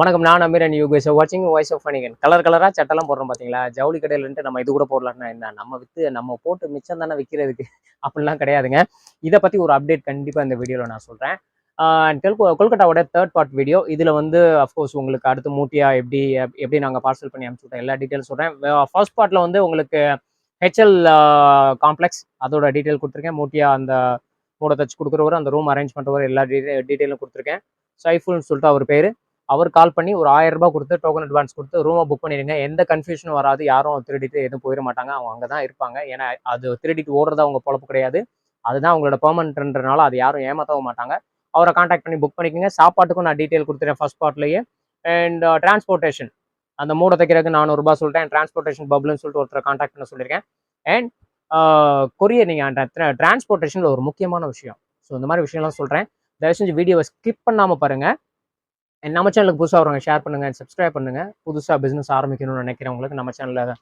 வணக்கம் நான் Ameeran. You guys வாட்சிங் வாய்ஸ் ஆஃப் ஃபனிகன் கலர் கலராக சட்டெல்லாம் போடுறோம் பார்த்தீங்களா ஜவுளி கடையிலன்ட்டு நம்ம இது கூட போடலாம்னா என்ன? நம்ம விற்று நம்ம போட்டு மிச்சம் தானே விற்கிறதுக்கு அப்படிலாம் கிடையாதுங்க. இதை பற்றி ஒரு அப்டேட் கண்டிப்பாக இந்த வீடியோவில் நான் சொல்கிறேன் கொல்கோ கொல்கட்டாவோட தேர்ட் பார்ட் வீடியோ இதில் வந்து அஃப்கோர்ஸ் உங்களுக்கு அடுத்து மூட்டியா எப்படி எப்- எப்படி நாங்கள் பார்சல் பண்ணி அனுப்பிச்சுட்டோம் எல்லா டீட்டெயில் சொல்கிறேன் ஃபர்ஸ்ட் பார்ட்டில் வந்து உங்களுக்கு ஹெச்எல் காம்ப்ளெக்ஸ் அதோட டீட்டெயில் கொடுத்துருக்கேன். மூட்டியா அந்த மூட தச்சு கொடுக்குறவர் அந்த ரூம் அரேஞ்ச் பண்ணுறவர் எல்லா டீட்டெயில் டீட்டெயிலும் கொடுத்துருக்கேன். சைஃபுல்னு சொல்லிட்டு அவர் பேர். அவர் கால் பண்ணி ஒரு ஆயிரம் ரூபாய் கொடுத்து டோக்கன் அட்வான்ஸ் கொடுத்து ரூமை புக் பண்ணிடுங்க. எந்த கன்ஃபியூஷனும் வராது. யாரும் திருடிட்டு எதுவும் போயிட மாட்டாங்க. அவங்க அங்கே தான் இருப்பாங்க. ஏன்னா அது திருடிட்டு ஓடுறது அவங்க பொழப்பு கிடையாது. அதுதான் அவங்களோட பெர்மனன்ட்ன்றனால அது யாரும் ஏமாற்றவும் மாட்டாங்க. அவரை காண்டாக்ட் பண்ணி புக் பண்ணிக்கோங்க. சாப்பாட்டுக்கும் நான் டீட்டெயில் கொடுத்துறேன் ஃபர்ஸ்ட் பார்ட்லேயே அண்ட் டிரான்ஸ்போர்ட்டேஷன் அந்த மூட தைக்கிறதுக்கு நானூறுரூபா சொல்லிட்டேன். டிரான்ஸ்போர்ட்டேஷன் பப்ளுன்னு சொல்லிட்டு ஒருத்தரை காண்டாக்ட் பண்ண சொல்லியிருக்கேன். அண்ட் கொரியர் நீங்கள் டிரான்ஸ்போர்ட்டேஷனில் ஒரு முக்கியமான விஷயம். ஸோ இந்த மாதிரி விஷயம்லாம் சொல்கிறேன் தயவு செஞ்சு வீடியோவை ஸ்கிப் பண்ணாமல் பாருங்கள் நம்ம சேனலுக்கு புதுசாக வரவங்க ஷேர் பண்ணுங்க சப்ஸ்கிரைப் பண்ணுங்கள் புதுசாக பிஸ்னஸ் ஆரம்பிக்கணும்னு நினைக்கிறவங்களுக்கு நம்ம சேனலில்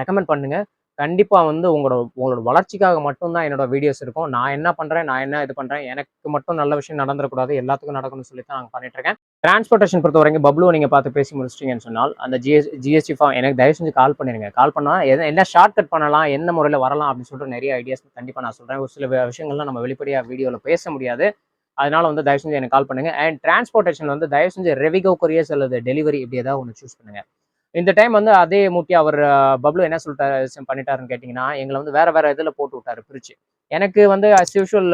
ரெக்கமெண்ட் பண்ணுங்க. கண்டிப்பாக வந்து உங்களோட உங்களோட வளர்ச்சிக்காக மட்டும்தான் என்னோட வீடியோஸ் இருக்கும். நான் என்ன பண்ணுறேன் நான் என்ன இது பண்ணுறேன் எனக்கு மட்டும் நல்ல விஷயம் நடந்துடக்கூடாது. எல்லாத்துக்கும் நடக்கணும்னு சொல்லி தான் நாங்கள் பண்ணிட்டு இருக்கேன். டிரான்ஸ்போர்ட்டேஷன் பொறுத்த வரைக்கும் பப்ளூ நீங்கள் பார்த்து பேசி முடிச்சிட்டிங்கன்னு சொன்னால் அந்த ஜிஎஸ் ஜிஎஸ்டி ஃபார்ம் எனக்கு தயவு செஞ்சு கால் பண்ணிடுங்க கால் பண்ணால் எது என்ன ஷார்ட் கட் பண்ணலாம் என்ன முறையில் வரலாம் அப்படின்னு சொல்லிட்டு நிறைய ஐடியாஸ் கண்டிப்பாக நான் சொல்கிறேன் ஒரு சில விஷயங்கள்லாம் நம்ம வெளிப்படையாக வீடியோவில் பேச முடியாது. அதனால் வந்து தயவு செஞ்சு எனக்கு கால் பண்ணுங்கள் அண்ட் டிரான்ஸ்போர்ட்டேஷன் வந்து தயவு செஞ்சு ரெவிகோ கொரியர்ஸ் அல்லது டெலிவரி இப்படி ஏதாவது ஒன்று சூஸ் பண்ணுங்கள் இந்த டைம் வந்து அதே மூட்டி அவர் பப்ளு என்ன சொல்லிட்டாரு பண்ணிட்டாருன்னு கேட்டிங்கன்னா எங்களை வந்து வேறு வேறு இதில் போட்டு விட்டாரு பிரிச்சு. எனக்கு வந்து அஸ் யூஷுவல்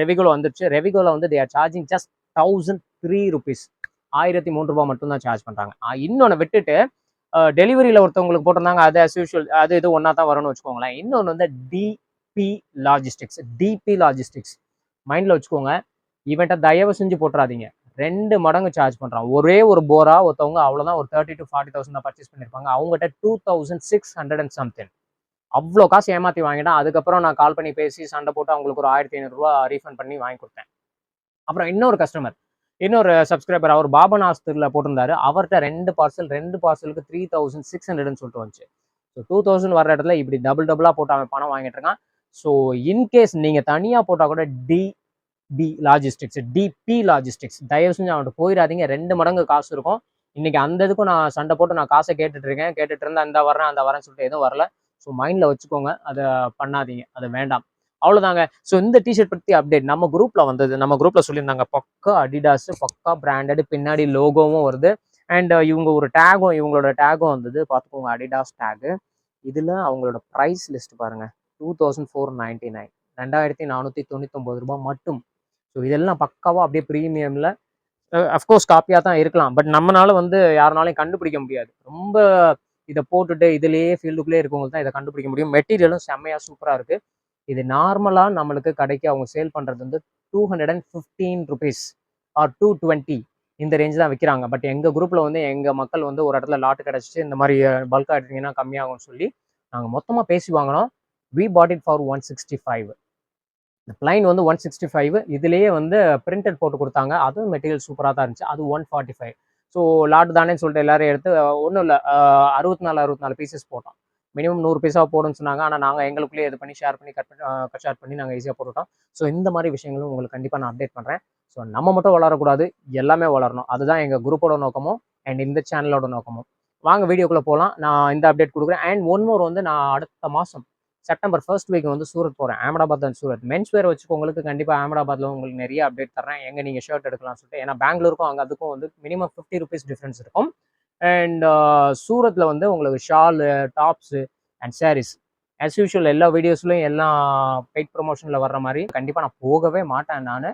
ரெவிகோல வந்துருச்சு. ரெவிகோவில் வந்து they are charging just thousand three rupees ஆயிரத்தி மூணு ரூபாய் மட்டும் தான் சார்ஜ் பண்ணுறாங்க இன்னொன்று விட்டுட்டு டெலிவரியில் ஒருத்தவங்களுக்கு போட்டிருந்தாங்க அது அஸ் யூஷுவல் அது இது ஒன்றா தான் வரும்னு வச்சுக்கோங்களேன். இன்னொன்று வந்து டிபி லாஜிஸ்டிக்ஸ் டிபி லாஜிஸ்டிக்ஸ் மைண்டில் வச்சுக்கோங்க. இவன்ட்ட தயவு செஞ்சு போட்டுறாதீங்க. ரெண்டு மடங்கு சார்ஜ் பண்ணுறான் ஒரே ஒரு போரா ஒருத்தவங்க அவ்வளோதான் ஒரு தேர்ட்டி டு ஃபார்ட்டி தௌசண்ட் தான் பர்ச்சேஸ் பண்ணியிருப்பாங்க அவங்ககிட்ட two thousand six hundred and something அவ்வளோ காசு ஏமாற்றி வாங்கிட்டேன். அதுக்கப்புறம் நான் கால் பண்ணி பேசி சண்டை போட்டு அவங்களுக்கு ஒரு ஆயிரத்தி ஐநூறுரூவா ரீஃபண்ட் பண்ணி வாங்கி கொடுத்தேன். அப்புறம் இன்னொரு கஸ்டமர் இன்னொரு சப்ஸ்கிரைபர் அவர் பாபன் ஆஸ்திரியில் போட்டிருந்தாரு. அவர்கிட்ட ரெண்டு பார்சல் ரெண்டு பார்சலுக்கு த்ரீ தௌசண்ட் சிக்ஸ் ஹண்ட்ரட்னு சொல்லிட்டு வந்துச்சு. ஸோ டூ தௌசண்ட் வர இடத்துல இப்படி டபுள் டபுளாக போட்டு அவன் பணம் வாங்கிட்டு இருக்கான். ஸோ இன்கேஸ் நீங்கள் தனியாக போட்டால் கூட D P logistics D P logistics தயவு செஞ்சு அவன்கிட்ட போயிடாதீங்க. ரெண்டு மடங்கு காசு இருக்கும். இன்னைக்கு அந்த இதுக்கும் நான் சண்டை போட்டு நான் காசை கேட்டுட்டு இருக்கேன். கேட்டுட்டு இருந்தா அந்த வரேன் அந்த வரேன்னு சொல்லிட்டு எதுவும் வரல. ஸோ மைண்டில் வச்சுக்கோங்க. அதை பண்ணாதீங்க. அது வேண்டாம். அவ்வளோதாங்க ஸோ இந்த டிஷர்ட் பற்றி அப்டேட் நம்ம குரூப்பில் வந்தது நம்ம குரூப்பில் சொல்லியிருந்தாங்க பக்கா அடிடாஸ் பக்கா பிராண்டடு பின்னாடி லோகோவும் வருது. அண்ட் இவங்க ஒரு டேகும் இவங்களோட டேகும் வந்தது. பார்த்துக்கோங்க அடிடாஸ் டேகு இதில் அவங்களோட ப்ரைஸ் லிஸ்ட் பாருங்கள் two thousand four ninety nine ரெண்டாயிரத்தி நானூற்றி தொண்ணூத்தொம்பது ரூபாய் மட்டும். ஸோ இதெல்லாம் பக்காவாக அப்படியே ப்ரீமியமில். அஃப்கோர்ஸ் காப்பியாக தான் இருக்கலாம். பட் நம்மளால வந்து யாருனாலையும் கண்டுபிடிக்க முடியாது. ரொம்ப இதை போட்டுட்டு இதுலேயே ஃபீல்டுக்குள்ளே இருக்கவங்களுக்கு தான் இதை கண்டுபிடிக்க முடியும். மெட்டீரியலும் செம்மையாக சூப்பராக இருக்குது இது நார்மலாக நம்மளுக்கு கடைக்கு அவங்க சேல் பண்ணுறது வந்து two hundred and fifteen rupees or two twenty இந்த ரேஞ்ச் தான் விற்கிறாங்க பட் எங்கள் குரூப்பில் வந்து எங்கள் மக்கள் வந்து ஒரு இடத்துல லாட்டு கிடச்சிச்சு இந்த மாதிரி பல்காக எடுத்தீங்கன்னா கம்மியாகும்னு சொல்லி நாங்கள் மொத்தமாக பேசி வாங்கினோம். We bought it for one sixty five இந்த பிளைன் வந்து ஒன் சிக்ஸ்டி ஃபைவ் இதுலேயே வந்து பிரிண்டட் போட்டு கொடுத்தாங்க. அதுவும் மெட்டீரியல் சூப்பராக தான் இருந்துச்சு. அது one forty five so lot தானேன்னு சொல்லிட்டு எல்லாரும் எடுத்து ஒன்றும் இல்லை அறுபத்தி நாலு அறுபத்தி நாலு பீசஸ் போட்டோம். மினிமம் நூறு பீஸாக போடுன்னு சொன்னாங்க. ஆனால் நாங்கள் எங்களுக்குள்ளேயே இது பண்ணி ஷேர் பண்ணி கட் பண்ணி ஷேர் பண்ணி நாங்கள் ஈஸியாக போட்டுட்டோம். ஸோ இந்த மாதிரி விஷயங்களும் உங்களுக்கு கண்டிப்பாக நான் அப்டேட் பண்ணுறேன் ஸோ நம்ம மட்டும் வளரக்கூடாது. எல்லாமே வளரணும். அதுதான் எங்கள் குரூப்போட நோக்கமும் அண்ட் இந்த சேனலோட நோக்கமும். வாங்க வீடியோக்குள்ளே போகலாம் நான் இந்த அப்டேட் கொடுக்குறேன். அண்ட் ஒன் மோர் வந்து நான் அடுத்த மாதம் செப்டம்பர் ஃபர்ஸ்ட் வீக் வந்து சூரத் போகிறேன் Ahmedabad and Surat. Men's wear வச்சுக்கோங்களுக்கு கண்டிப்பாக அஹமதாபாத்தில் உங்களுக்கு நிறைய அப்டேட் தரேன் எங்கே நீங்கள் ஷர்ட் எடுக்கலாம்னு சொல்லிட்டு. ஏன்னா பெங்களூருக்கும் அங்கே அதுக்கும் வந்து மினிமம் ஃபிஃப்டி ருபீஸ் டிஃப்ரென்ஸ் இருக்கும். அண்ட் uh, சூரத்தில் வந்து உங்களுக்கு shawl tops and saris as usual எல்லா வீடியோஸ்லையும் எல்லாம் பெய்ட் ப்ரொமோஷனில் வர்ற மாதிரி. கண்டிப்பாக நான் போகவே மாட்டேன் நான்.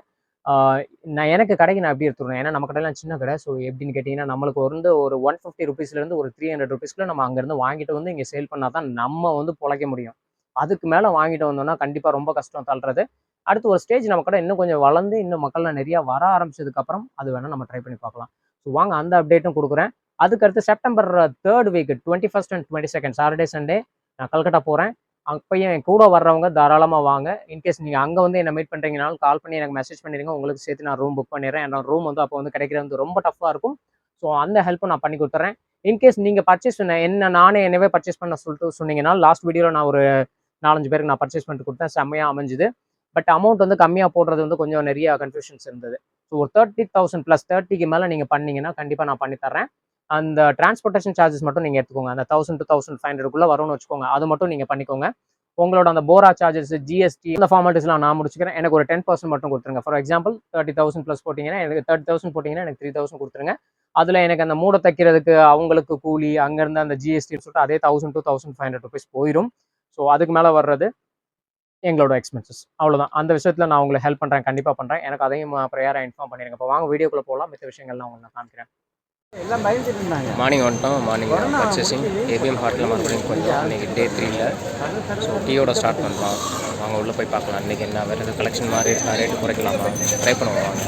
நான் எனக்கு கடைக்கு நான் எப்படி எடுத்துருவேன் ஏன்னா நம்ம கடையெல்லாம் சின்ன கடை. ஸோ எப்படின்னு கேட்டிங்கன்னா நம்மளுக்கு வந்து ஒரு ஒன் ஃபிஃப்டி ருபீஸ்லேருந்து ஒரு த்ரீ ஹண்ட்ரட் ருபீஸ்க்குள்ள நம்ம அங்கேருந்து வாங்கிட்டு வந்து இங்கே சேல் பண்ணால் தான் நம்ம வந்து பிழைக்க முடியும். அதுக்கு மேலே வாங்கிட்டு வந்தோம்னா கண்டிப்பாக ரொம்ப கஷ்டம் தள்ளுறது. அடுத்து ஒரு ஸ்டேஜ் நம்ம கடை இன்னும் கொஞ்சம் வளர்ந்து இன்னும் மக்கள்லாம் நிறையா வர ஆரம்பிச்சதுக்கப்புறம் அது வேணால் நம்ம ட்ரை பண்ணி பார்க்கலாம். ஸோ வாங்க அந்த அப்டேட்டும் கொடுக்குறேன். அதுக்கடுத்து September third week twenty first and twenty second Saturday Sunday நான் கல்கட்டா போகிறேன் அப்பயும் என் கூட வர்றவங்க தாராளமாக வாங்க. இன்கேஸ் நீங்கள் அங்கே வந்து என்ன மீட் பண்ணுறீங்கனாலும் கால் பண்ணி எனக்கு மெசேஜ் பண்ணிடுங்க. உங்களுக்கு சேர்த்து நான் ரூம் புக் பண்ணிடுறேன். என்னோட ரூம் வந்து அப்போ வந்து கிடைக்கிறது வந்து ரொம்ப டஃப்பாக இருக்கும். ஸோ அந்த ஹெல்ப்பும் நான் பண்ணி கொடுத்துறேன். இன்கேஸ் நீங்கள் பர்ச்சேஸ் என்ன நானே என்னவே பர்ச்சேஸ் பண்ண சொல்லிட்டு சொன்னீங்கன்னா லாஸ்ட் வீடியோவில் நான் ஒரு நாலஞ்சு பேருக்கு நான் பர்ச்சேஸ் பண்ணிட்டு கொடுத்தேன். செம்மையாக அமைஞ்சுது. பட் அமௌண்ட் வந்து கம்மியாக போடுறது வந்து கொஞ்சம் நிறைய கன்ஃபியூஷன்ஸ் இருந்தது. ஸோ ஒரு தேர்ட்டி தௌசண்ட் ப்ளஸ் தேர்ட்டிக்கு மேலே நீங்கள் பண்ணீங்கன்னா கண்டிப்பாக நான் பண்ணித்தரேன் அந்த டிரான்ஸ்போர்ட்டேஷன் சார்ஜஸ் மட்டும் நீங்கள் எடுத்துக்கோங்க. அந்த தௌசண்ட் டூ தௌசண்ட் ஃபைவ் ஹண்ட்ரட்குள்ளே வரும்னு வச்சுக்கோங்க. அது மட்டும் நீங்கள் பண்ணிக்கோங்க. உங்களோட அந்த போரா சார்ஜஸ் ஜிஎஸ்டி இந்த ஃபார்மாலிட்டிஸ்லாம் நான் முடிச்சுக்கிறேன். எனக்கு ஒரு டென் பர்சன்ட் மட்டும் கொடுத்துருங்க. For example thirty thousand plus போட்டிங்கன்னா எனக்கு தேர்ட்டி தௌசண்ட் போட்டிங்கன்னா எனக்கு த்ரீ தௌசண்ட் கொடுத்துருங்க. அதில் எனக்கு அந்த மூடை தைக்கிறதுக்கு அவங்களுக்கு கூலி அங்கேருந்து அந்த ஜிஎஸ்டின்னு சொல்லிட்டு அதே thousand two thousand five hundred rupees போயிடும் ஸோ அதுக்கு மேலே வர்றது எங்களோட எக்ஸ்பென்சஸ் அவ்வளோதான் அந்த விஷயத்தில் நான் உங்களுக்கு ஹெல்ப் பண்ணுறேன் கண்டிப்பாக பண்ணுறேன் எனக்கு அதையும் ப்ரேயராக இன்ஃபார்ம் பண்ணிடுங்க இப்போ வாங்க வீடியோக்குள்ளே போகலாம் மித்த விஷயங்கள்லாம் உங்களுக்கு நான் காமிக்கிறேன். மார்னிங் வந்துட்டோம். மார்னிங் பர்ச்சேசிங் ஏபிஎம் ஹாட்டில் மறுபடியும் கொஞ்சம் இன்னைக்கு டே த்ரீல ஸோ டீயோட ஸ்டார்ட் பண்ணலாம். வாங்க உள்ளே போய் பார்க்கலாம். இன்றைக்கி என்ன வேறு எது கலெக்ஷன் மாதிரி இருக்கா ரேட்டு குறைக்கலாமா? ட்ரை பண்ணுவோம் வாங்க.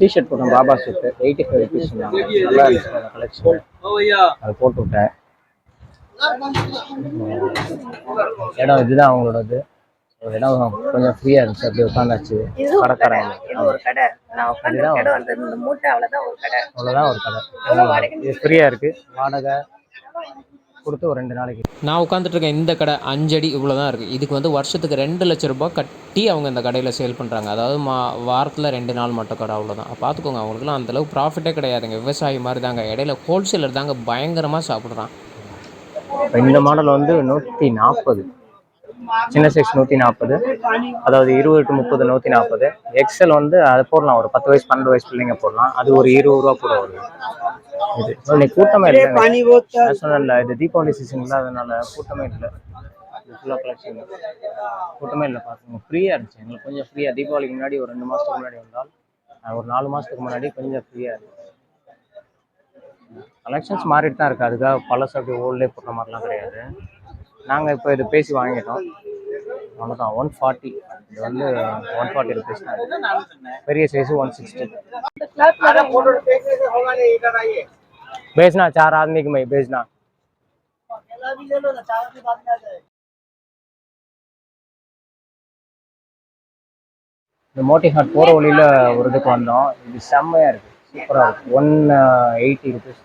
டிஷர்ட் போட்டேன் பாபா ஷர்ட் எயிட்டி ஃபைவ் ருபீஸ் நல்லா இருந்துச்சு அந்த கலெக்ஷன் அது போட்டு விட்டேன். இடம் இதுதான் அவங்களோடது. இடம் கொஞ்சம் ஃப்ரீயாக இருந்துச்சு. அப்படியே உட்காந்தாச்சு. இது ஒரு கடை. கடைக்காரங்க இது ஒரு கடை. நான் உட்காந்து இதுதான் கடை வந்து இந்த மூட்டை அவ்வளவுதான் ஒரு கடை. அவ்வளோதான் ஒரு கடை. இது ஃப்ரீயாக இருக்குது வாடகை கொடுத்து ஒரு ரெண்டு நாளைக்கு. நான் உட்காந்துட்டு இருக்க இந்த கடை அஞ்சடி இவ்வளோ தான் இருக்குது இதுக்கு வந்து வருஷத்துக்கு ரெண்டு லட்ச ரூபாய் கட்டி அவங்க இந்த கடையில் சேல் பண்ணுறாங்க அதாவது மா வாரத்தில் ரெண்டு நாள் மட்டும் கடை அவ்வளோதான் பார்த்துக்கோங்க அவங்களுக்குலாம் அந்தளவு ப்ராஃபிட்டே கிடையாதுங்க. விவசாயி மாதிரி தாங்க. இடையில ஹோல்சேலர் தாங்க பயங்கரமாக சாப்பிட்றான். இந்த மாடல் வந்து நூற்றி நாற்பது சின்ன சைஸ் நூற்றி நாற்பது அதாவது இருபது டு முப்பது நூற்றி நாற்பது எக்ஸல் வந்து அது போடலாம். ஒரு பத்து வயசு பன்னெண்டு வயசு பிள்ளைங்க போடலாம். அது ஒரு இருபது ரூபா கூட வருது இது. இன்னைக்கு கூட்டமே இல்லை நான் சொன்னேன்ல இது தீபாவளி சீசன்ல அதனால கூட்டமே இல்லை. ஃபுல்லாக கலெக்ஷன் கூட்டமே இல்லை பார்த்துங்க ஃப்ரீயாக இருந்துச்சு. எங்களுக்கு கொஞ்சம் ஃப்ரீயாக தீபாவளிக்கு முன்னாடி ஒரு ரெண்டு மாதத்துக்கு முன்னாடி வந்தால் ஒரு நாலு மாதத்துக்கு முன்னாடி கொஞ்சம் ஃப்ரீயாக இருந்துச்சு. கலெக்ஷன்ஸ் மாறிட்டு தான் இருக்குது அதுக்காக பழசு அப்படி ஓல்டே போடுற மாதிரிலாம் கிடையாது. நாங்கள் இப்போ இது பேசி வாங்கிட்டோம். அவ்வளோதான் ஒன் ஃபார்ட்டி இது வந்து ஒன் ஃபார்ட்டி ருபீஸ் தான் பெரிய சைஸு ஒன் சிக்ஸ்டி பேசினா சார் ஆத்மிக்கு மை பேசினா இந்த மோட்டி ஹாட் போகிற வழியில் ஒரு இதுக்கு வந்தோம். இது செம்மையாக இருக்குது சூப்பராக இருக்குது ஒன் எயிட்டி ருபீஸ்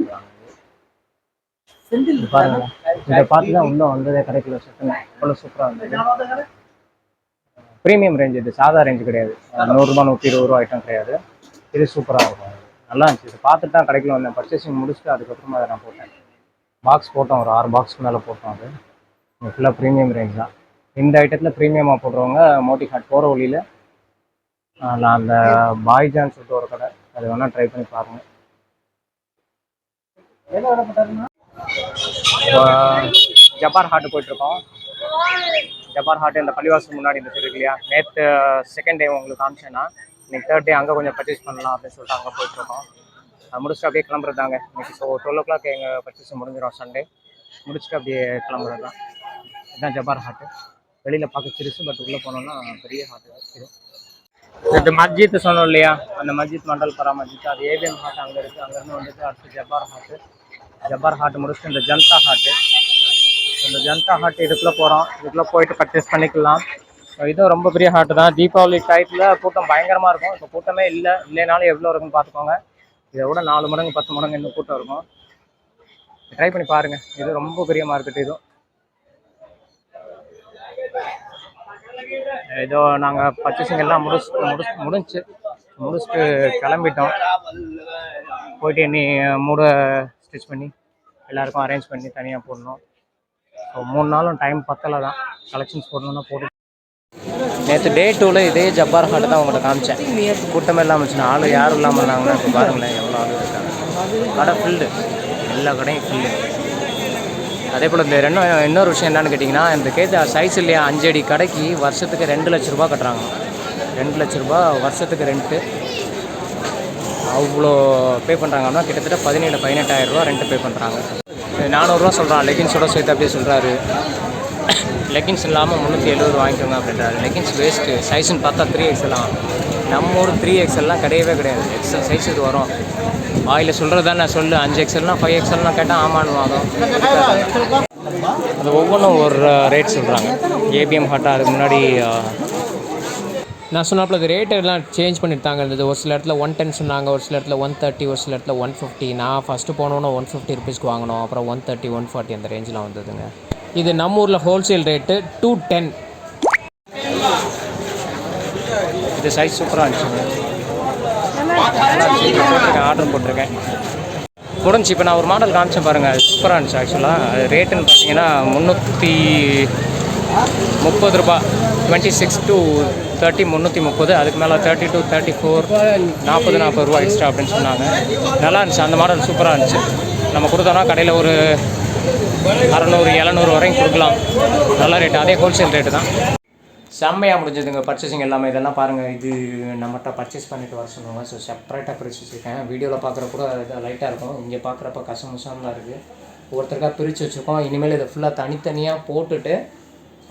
இது பாருங்க. இதை பார்த்து தான் உள்ளே வந்ததே கிடைக்கல சுத்தம். அவ்வளோ சூப்பராக இருந்தது. ப்ரீமியம் ரேஞ்ச் இது. சாதா ரேஞ்ச் கிடையாது. நூறுரூபா நூற்றி இருபது ரூபா ஐட்டம் கிடையாது. இது சூப்பராக இருக்கும். நல்லா இருந்துச்சு. இது பார்த்துட்டு தான் கடைக்குள்ள வந்தேன். பர்ச்சேசிங் முடிச்சுட்டு அதுக்கப்புறமா அதை நான் போட்டேன். பாக்ஸ் போட்டோம். ஒரு ஆறு பாக்ஸ்க்கு மேலே போட்டோம் அது. ஃபுல்லாக ப்ரீமியம் ரேஞ்ச் தான். இந்த ஐட்டத்தில் ப்ரீமியமாக போடுறவங்க மோட்டி ஹாட் போகிற வழியில் நான் அந்த பாய்ஜான் சொல்லிட்டு ஒரு கடை அது வேணால் ட்ரை பண்ணி பாருங்கள் ஜப்பார் ஹாட்டு போயிட்டுருக்கோம். ஜப்பார் ஹாட் இந்த பள்ளிவாசல் முன்னாடி இந்த இருக்கு இல்லையா? நேற்று செகண்ட் டே உங்களுக்கு காமிச்சேன்னா இன்னைக்கு தேர்ட் டே அங்கே கொஞ்சம் பர்ச்சேஸ் பண்ணலாம் அப்படின்னு சொல்லிட்டு அங்கே போயிட்டுருக்கோம். அது முடிச்சுட்டு அப்படியே கிளம்புறதாங்க இன்னைக்கு ஸோ டுவெல் ஓ கிளாக் எங்கள் பர்ச்சேஸ் முடிஞ்சிடும் சண்டே முடிச்சுட்டு அப்படியே கிளம்புறது தான் இதுதான் ஜப்பார் ஹாட்டு. வெளியில் பார்க்க சிறுசு பட் உள்ளே போனோம்னா பெரிய ஹாட்டு. இது இந்த மஸ்ஜித் சொன்னோம் இல்லையா? அந்த மஸ்ஜித் மண்டல் பரா மஸ்ஜித் அது ஏபிஎம் ஹாட் அங்கே இருக்குது அங்கேருந்து வந்துட்டு அடுத்து ஜப்பார் ஹாட்டு ஜப்பார் ஹாட் முடிச்சுட்டு இந்த ஜனதா ஹாட்டு இந்த ஜனதா ஹாட் இதுக்குள்ளே போகிறோம் இதுக்குள்ளே போயிட்டு பர்ச்சேஸ் பண்ணிக்கலாம். ஸோ இதுவும் ரொம்ப பெரிய ஹாட்டு தான். தீபாவளி டயத்தில் கூட்டம் பயங்கரமாக இருக்கும். இப்போ கூட்டமே இல்லை. இல்லைனாலும் எவ்வளோ இருக்குன்னு பார்த்துக்கோங்க. இதை விட நாலு மடங்கு பத்து மடங்கு இன்னும் கூட்டம் இருக்கும். ட்ரை பண்ணி பாருங்கள் இது ரொம்ப பெரிய மார்க்கெட் இதுவும் ஏதோ நாங்கள் பர்ச்சேசிங் எல்லாம் முடிச்சு முடிச்சு முடிஞ்சு முடிச்சுட்டு கிளம்பிட்டோம். போயிட்டு இனி மூட ஸ்டிச் பண்ணி எல்லாருக்கும் அரேஞ்ச் பண்ணி தனியாக போடணும். ஸோ மூணு நாளும் டைம் பத்தலை தான் கலெக்ஷன்ஸ் போடணும்னா போட்டு நேற்று டே டூவில் இதே ஜப்பார் ஹாட் தான் உங்கள்கிட்ட காமிச்சேன். கூட்டமே இல்லாமல் இருந்துச்சுன்னா ஆள் யாரும் இல்லாமல் இருந்தாங்கன்னா இப்போ பாருங்களேன் எவ்வளோ ஆள் இருக்காங்க. கடை ஃபுல்டு எல்லா கடையும் ஃபுல்லு அதே போல் இந்த ரெண்டு இன்னொரு விஷயம் என்னன்னு கேட்டிங்கன்னா இந்த கேட்ட சைஸ் இல்லையா அஞ்சடி கடைக்கு வருஷத்துக்கு ரெண்டு லட்ச ரூபா கட்டுறாங்க. ரெண்டு லட்ச ரூபா வருஷத்துக்கு ரெண்ட்டு அவ்வளோ பே பண்ணுறாங்கன்னா கிட்டத்தட்ட பதினேழு பதினெட்டாயிரம் ரூபா பே பண்ணுறாங்க நானூறுரூவா சொல்கிறான் லெகின்ஸோட சேர்த்து அப்படியே சொல்கிறாரு லெகின்ஸ் இல்லாமல் முந்நூற்றி எழுபது வாங்கிக்கோங்க அப்படின்றாரு. லெகின்ஸ் வேஸ்ட்டு சைஸ்ன்னு பார்த்தா த்ரீ எக்ஸ்எல்லாம் நம்ம ஊர் த்ரீ எக்ஸ்எல்லாம் கிடையவே கிடையாது. எக்ஸ்எல் சைஸ் இது வரும். வாயில் சொல்கிறதா நான் சொல்லு. அஞ்சு எக்ஸ்எல்னா ஃபைவ் எக்ஸ்எல்லாம் கேட்டால் ஆமான்னு வாங்கும் அது. ஒவ்வொன்றும் ஒரு ரேட் சொல்கிறாங்க ஏபிஎம் ஹாட்டா அதுக்கு முன்னாடி நான் சொன்னாப்புல அது ரேட் எல்லாம் சேஞ்ச் பண்ணிட்டாங்க இருந்தது ஒரு சில இடத்துல ஒன் டென் சொன்னாங்க ஒரு சில இடத்துல ஒன் தேர்ட்டி ஒரு சில இடத்துல ஒன் ஃபிஃப்டி நான் ஃபஸ்ட்டு போனோன்னே ஒன் ஃபிஃப்டி ருபீஸ்க்கு வாங்கினோம். அப்புறம் ஒன் தேர்ட்டி ஒன் ஃபார்ட்டி அந்த ரேஞ்சில் வந்ததுங்க. இது நம்ம ஊரில் ஹோல்சேல் ரேட்டு டூ டென் இது சைஸ் சூப்பராக இருந்துச்சுங்க. போட்டிருக்கேன் ஆர்டர் போட்டிருக்கேன். முடிஞ்சு இப்போ நான் ஒரு மாடல் காமிச்சேன் பாருங்கள் அது சூப்பராக இருந்துச்சு ஆக்சுவலாக அது ரேட்டுன்னு பார்த்தீங்கன்னா முந்நூற்றி முப்பது ரூபா டுவெண்ட்டி சிக்ஸ் டு தேர்ட்டி முந்நூற்றி முப்பது. அதுக்கு மேலே தேர்ட்டி டு தேர்ட்டி ஃபோர் நாற்பது நாற்பது ரூபா எக்ஸ்ட்ரா அப்படின்னு சொன்னாங்க. நல்லா இருந்துச்சு. அந்த மாடல் சூப்பராக இருந்துச்சு. நம்ம கொடுத்தோன்னா கடையில் ஒரு அறநூறு எழுநூறு வரையும் கொடுக்கலாம். நல்ல ரேட்டு அதே ஹோல்சேல் ரேட்டு தான். செம்மையாக முடிஞ்சதுங்க. பர்ச்சேசிங் எல்லாமே. இதெல்லாம் பாருங்கள் இது நம்மகிட்ட பர்ச்சேஸ் பண்ணிட்டு வர சொல்லுவாங்க. ஸோ செப்பரேட்டாக பிரித்து வச்சுருக்கேன். வீடியோவில் பார்க்குற கூட இது லைட்டாக இருக்கும். இங்கே பார்க்குறப்ப கசமுசான் தான் இருக்குது ஒருத்தருக்காக பிரித்து வச்சுருக்கோம். இனிமேல் இதை ஃபுல்லாக தனித்தனியாக போட்டுட்டு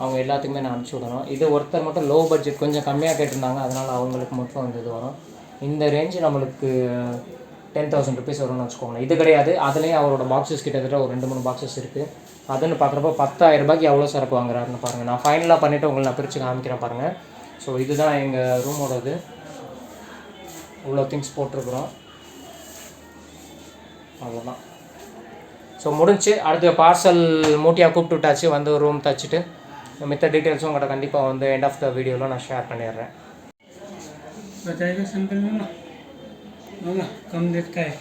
அவங்க எல்லாத்துக்குமே நான் அனுப்பிச்சி விடணும். இது ஒருத்தர் மட்டும் லோ பட்ஜெட் கொஞ்சம் கம்மியாக கேட்டிருந்தாங்க. அதனால் அவங்களுக்கு மட்டும் இந்த இது வரும். இந்த ரேஞ்சு நம்மளுக்கு டென் தௌசண்ட் ருபீஸ் வரும்னு வச்சுக்கோங்களேன். இது கிடையாது. அதுலேயும் அவரோட பாக்ஸஸ் கிட்டத்தட்ட ஒரு ரெண்டு மூணு பாக்ஸஸ் இருக்குது அதுன்னு பார்க்குறப்ப பத்தாயிரம் ரூபாய்க்கு எவ்வளோ சரக்கு வாங்குறாருன்னு பாருங்கள் நான் ஃபைனலாக பண்ணிவிட்டு உங்களை நான் பிரித்து காமிக்கிறேன் பாருங்கள் ஸோ இதுதான் எங்கள் ரூமோடது இவ்வளோ திங்ஸ் போட்டிருக்குறோம் அவ்வளோதான் ஸோ முடிஞ்சு அடுத்து பார்சல் மூட்டியாக கூப்பிட்டு விட்டாச்சு வந்து ரூம் தச்சுட்டு மித்த டீட்டெயில்ஸும் உங்கள்கிட்ட கண்டிப்பாக வந்து எண்ட் ஆஃப் த வீடியோவில் நான் ஷேர் பண்ணிடுறேன் बताएगा सैंपल में ना होगा कम देखता है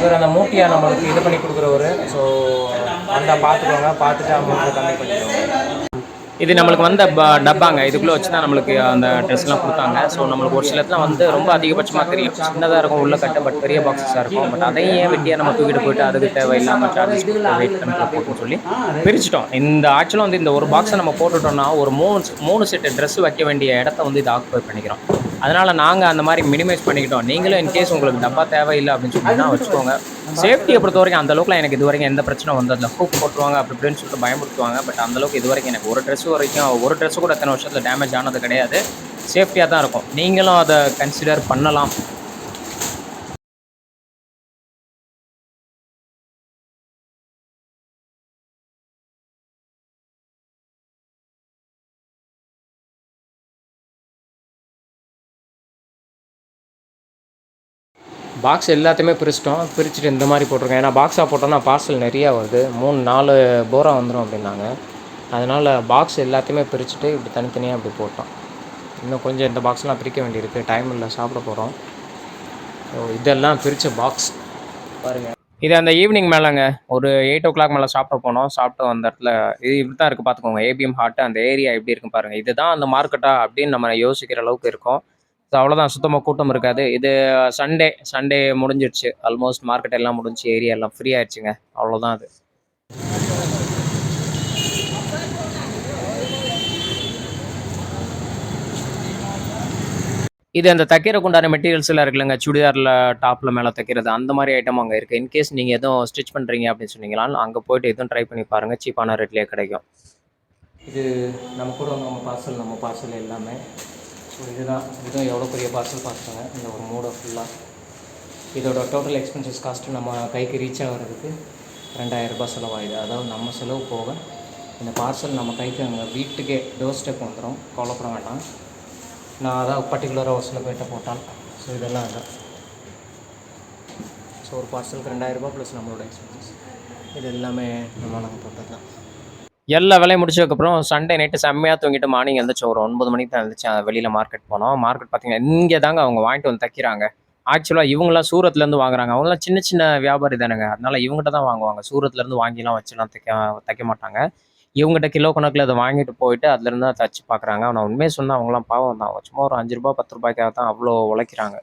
இவர் அந்த மூட்டியை நம்மளுக்கு இது பண்ணி கொடுக்குறவர். ஸோ அந்த பார்த்துக்கோங்க. பார்த்துட்டு அமௌண்ட்டை கம்மி பண்ணிக்கோங்க. இது நம்மளுக்கு வந்த டப்பாங்க. இதுக்குள்ளே வச்சு தான் நம்மளுக்கு அந்த ட்ரெஸ்லாம் கொடுத்தாங்க. ஸோ நம்மளுக்கு ஒரு சிலத்துலாம் வந்து ரொம்ப அதிகபட்சமாக தெரியும். சின்னதாக இருக்கும் உள்ள கட்ட பட் பெரிய பாக்ஸஸாக இருக்கும். பட் அதையும் ஏன் வெட்டியாக நம்ம தூக்கிட்டு போயிட்டு அதுக்கு தேவையில்லாமல் சார்ஜஸ் வெயிட் கணக்கில் போட்டுன்னு சொல்லி பிரிச்சிட்டோம். இந்த ஆக்சுவலாக வந்து இந்த ஒரு பாக்ஸை நம்ம போட்டுட்டோம்னா ஒரு மூணு மூணு செட்டு ட்ரெஸ் வைக்க வேண்டிய இடத்த வந்து இது ஆக்குபை பண்ணிக்கிறோம். அதனால் நாங்கள் அந்த மாதிரி மினிமைஸ் பண்ணிக்கிட்டோம். நீங்களும் இன்கேஸ் உங்களுக்கு டப்பா தேவையில்லை அப்படின்னு சொன்னீங்கன்னா வச்சுக்கோங்க. சேஃப்டியை பொறுத்த வரைக்கும் அந்த அளவுக்குலாம் எனக்கு இது வரைக்கும் எந்த பிரச்சனை வந்ததில்ல. ஹூக் போட்டுருவாங்க அப்படி இப்படின்னு சொல்லிட்டு பயமுறுத்துவாங்க. பட் அந்தளவுக்கு இது வரைக்கும் எனக்கு ஒரு ட்ரெஸ் வரைக்கும் ஒரு ட்ரெஸ் கூட எத்தனை வருஷத்தில் டேமேஜ் ஆனது கிடையாது. சேஃப்டியாக தான் இருக்கும். நீங்களும் அதை கன்சிடர் பண்ணலாம். பாக்ஸ் எல்லாத்தையுமே பிரிச்சிட்டோம். பிரிச்சுட்டு இந்த மாதிரி போட்டிருக்கோம். ஏன்னா பாக்ஸாக போட்டோம்னா பார்சல் நிறையா வருது. மூணு நாலு போரா வந்துடும் அப்படின்னாங்க. அதனால் பாக்ஸ் எல்லாத்தையுமே பிரிச்சுட்டு இப்படி தனித்தனியாக இப்படி போட்டோம். இன்னும் கொஞ்சம் இந்த பாக்ஸ்லாம் பிரிக்க வேண்டியிருக்கு. டைம் இல்லை சாப்பிட போகிறோம் ஸோ இதெல்லாம் பிரித்த பாக்ஸ் பாருங்கள் இது அந்த ஈவினிங் மேலேங்க. ஒரு எயிட் ஓ கிளாக் மேலே சாப்பிட போனோம். சாப்பிட்டு அந்த இடத்துல இது இப்படி தான் இருக்குது பார்த்துக்கோங்க ஏபிஎம் ஹாட்டு அந்த ஏரியா எப்படி இருக்கும் பாருங்கள் இதுதான் அந்த மார்க்கெட்டா அப்படின்னு நம்ம யோசிக்கிற அளவுக்கு இருக்கும். ஸோ அவ்வளோதான் சுத்தமாக கூட்டம் இருக்காது. இது uh, சண்டே சண்டே முடிஞ்சிடுச்சு. ஆல்மோஸ்ட் மார்க்கெட் எல்லாம் முடிஞ்சு ஏரியா எல்லாம் ஃப்ரீ ஆயிடுச்சுங்க. அவ்வளோதான் அது. இது அந்த தைக்கிறக்குண்டான மெட்டீரியல்ஸ் எல்லாம் இருக்குல்லங்க. சுடிதாரில் டாப்பில் மேலே தைக்கிறது அந்த மாதிரி ஐட்டம் அங்கே இருக்குது இன்கேஸ் நீங்கள் எதுவும் ஸ்டிச் பண்ணுறீங்க அப்படின்னு சொன்னீங்களாலும் அங்கே போயிட்டு எதுவும் ட்ரை பண்ணி பாருங்கள் சீப்பான ரேட்லேயே கிடைக்கும். இது நம்ம கூட வந்து நம்ம பார்சல் நம்ம பார்சல் எல்லாமே ஸோ இதுதான் இதுதான் எவ்வளோ பெரிய பார்சல் பார்த்துங்க இந்த ஒரு மூடை ஃபுல்லாக இதோட டோட்டல் எக்ஸ்பென்சஸ் காஸ்ட்டு நம்ம கைக்கு ரீச் ஆகிறதுக்கு ரெண்டாயிரம் ரூபாய் அதாவது நம்ம செலவு போக இந்த பார்சல் நம்ம கைக்கு அங்கே வீட்டுக்கே டோர் ஸ்டெப் வந்துடும் கவலைப்பட வேண்டாம். நான் அதான் பர்டிகுலராக ஒரு சில பேர்கிட்ட போட்டான் ஸோ இதெல்லாம் அதான். ஸோ ஒரு பார்சலுக்கு ரெண்டாயிரரூபா ப்ளஸ் நம்மளோட எக்ஸ்பென்சஸ் இது எல்லாமே நம்ம நாங்கள் போட்டது தான். எல்லா வேலையும் முடிச்சதுக்கப்புறம் சண்டே நைட்டு செம்மையாக தூங்கிட்டு மார்னிங் எழுந்துச்சு ஒரு ஒன்பது மணிக்கு தான் எழுந்துச்சு வெளியில் மார்க்கெட் போனோம். மார்க்கெட் பார்த்தீங்கன்னா இங்கே தாங்க அவங்க வாங்கிட்டு வந்து தைக்கிறாங்க. ஆக்சுவலாக இவங்களாம் சூரத்லேருந்து வாங்குறாங்க. அவங்களாம் சின்ன சின்ன வியாபாரி தானுங்க. அதனால இவங்ககிட்ட தான் வாங்குவாங்க. சூரத்லேருந்து வாங்கிலாம் வச்சுலாம் தைக்க தைக்க மாட்டாங்க. இவங்ககிட்ட கிலோ கணக்கில் அதை வாங்கிட்டு போயிட்டு அதுலேருந்து தான் தச்சு பார்க்குறாங்க. ஆனால் உண்மையை சொன்னால் அவங்களாம் பாவம் தான். சும்மா ஒரு அஞ்சு ரூபா பத்து ரூபாய்க்காக தான் அவ்வளோ உழைக்கிறாங்க.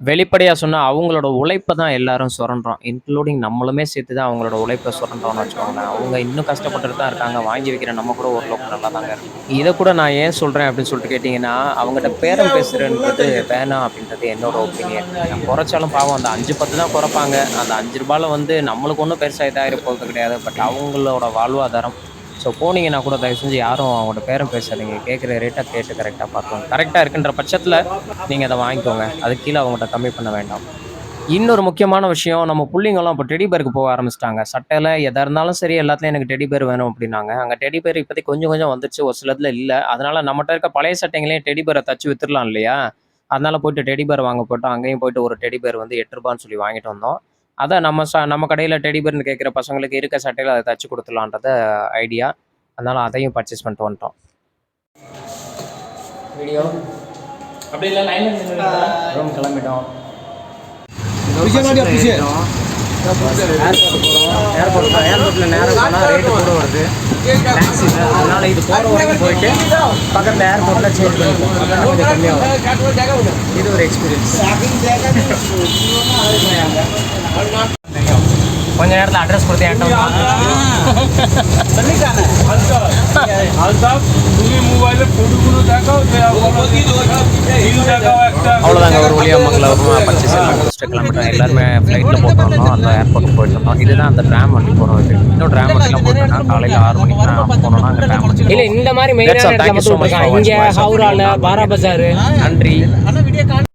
வெளிப்படையாக சொன்னால் அவங்களோட உழைப்பை தான் எல்லாரும் சுரண்டோம் இன்க்ளூடிங் நம்மளுமே சேர்த்து தான் அவங்களோட உழைப்பை சுரண்டோம்னு வச்சுக்கோங்களேன். அவங்க இன்னும் கஷ்டப்பட்டுட்டு தான் இருக்காங்க. வாங்கி வைக்கிற நம்ம கூட ஓரளவுக்கு நல்லா தாங்க இருக்கும் இதை கூட நான் ஏன் சொல்கிறேன் அப்படின்னு சொல்லிட்டு கேட்டிங்கன்னா அவங்ககிட்ட பேரம் பேசுகிறேன்றது வேணாம் அப்படின்றது என்னோட ஒப்பீனியன் நான் குறைச்சாலும் பாவம். அந்த அஞ்சு பத்து தான் குறைப்பாங்க. அந்த அஞ்சு ரூபாயில் வந்து நம்மளுக்கு ஒன்றும் பெருசாக இதாக போகிறது கிடையாது. பட் அவங்களோட வாழ்வாதாரம் ஸோ போனீங்கன்னா கூட தயவு செஞ்சு யாரும் அவங்களோட பேரம் பேசாதீங்க. கேட்குற ரேட்டாக கேட்டு கரெக்டாக பார்த்துக்கோங்க. கரெக்டாக இருக்குன்ற பட்சத்தில் நீங்கள் அதை வாங்கிக்கோங்க. அது கீழே அவங்கள்ட்ட கம்மி பண்ண வேண்டாம். இன்னொரு முக்கியமான விஷயம் நம்ம பிள்ளைங்களாம் இப்போ டெடி பேருக்கு போக ஆரம்பிச்சிட்டாங்க. சட்டையில் எதாக இருந்தாலும் சரி எல்லாத்துலேயும் எனக்கு டெடி பேர் வேணும் அப்படின்னாங்க. அங்கே டெடி பேர் இப்போதைக்கு கொஞ்சம் கொஞ்சம் வந்துருச்சு. ஒரு சிலத்தில் இல்லை. அதனால் நம்மகிட்ட இருக்க பழைய சட்டைங்களையும் டெடி பேரை தச்சு வித்துடலாம் இல்லையா? அதனால போயிட்டு டெடி பேர் வாங்க போட்டோம். அங்கேயும் போயிட்டு ஒரு டெடி பேர் வந்து எட்டு ரூபான்னு சொல்லி வாங்கிட்டு வந்தோம். அதான் நம்ம ச நம்ம கடையில் டெடி பேர்னு கேட்குற பசங்களுக்கு இருக்க சட்டையில் அதை தச்சு கொடுத்துலான்றத ஐடியா அதனால் அதையும் பர்ச்சேஸ் பண்ணிட்டு வந்துட்டோம். வீடியோ அப்படி இல்லை லைனில் ரூம் கிளம்பிட்டோம். ஏர்போர்ட் போகிறோம் ஏர்போர்ட் ஏர்போர்ட்டில் நேரம் போனால் ரேட்டு கூட வருது டாக்ஸியில் அதனால் இது போகிற வரைக்கும் போயிட்டு பக்கத்தில் ஏர்போர்ட்டில் சேஞ்ச் பண்ணிப்போம் அதனால் கொஞ்சம் கம்மியாகும் இது ஒரு எக்ஸ்பீரியன்ஸ் கொஞ்ச நேரத்தில் அட்ரஸ் கொடுத்து அவ்வளோதாங்க ஒரு வழியாக மங்களமாக பச்சை செல்லாம் ஃபஸ்ட்டு கிளம்பிட்டோம். எல்லாருமே ஃப்ளைட்டில் போட்டோம்னா அந்த ஏர்போர்ட் போயிட்டோம் இதுதான் அந்த ட்ராம் வண்டி போகிறோம் இது. இன்னும் ட்ராம் வண்டிலாம் போட்டோம்னா காலையில் ஆறு மணிக்கு நான் போனோம்னா அந்த ட்ராம் இல்லை இந்த மாதிரி மெயினாக இங்கே ஹவுரால பாரா பஜார் நன்றி.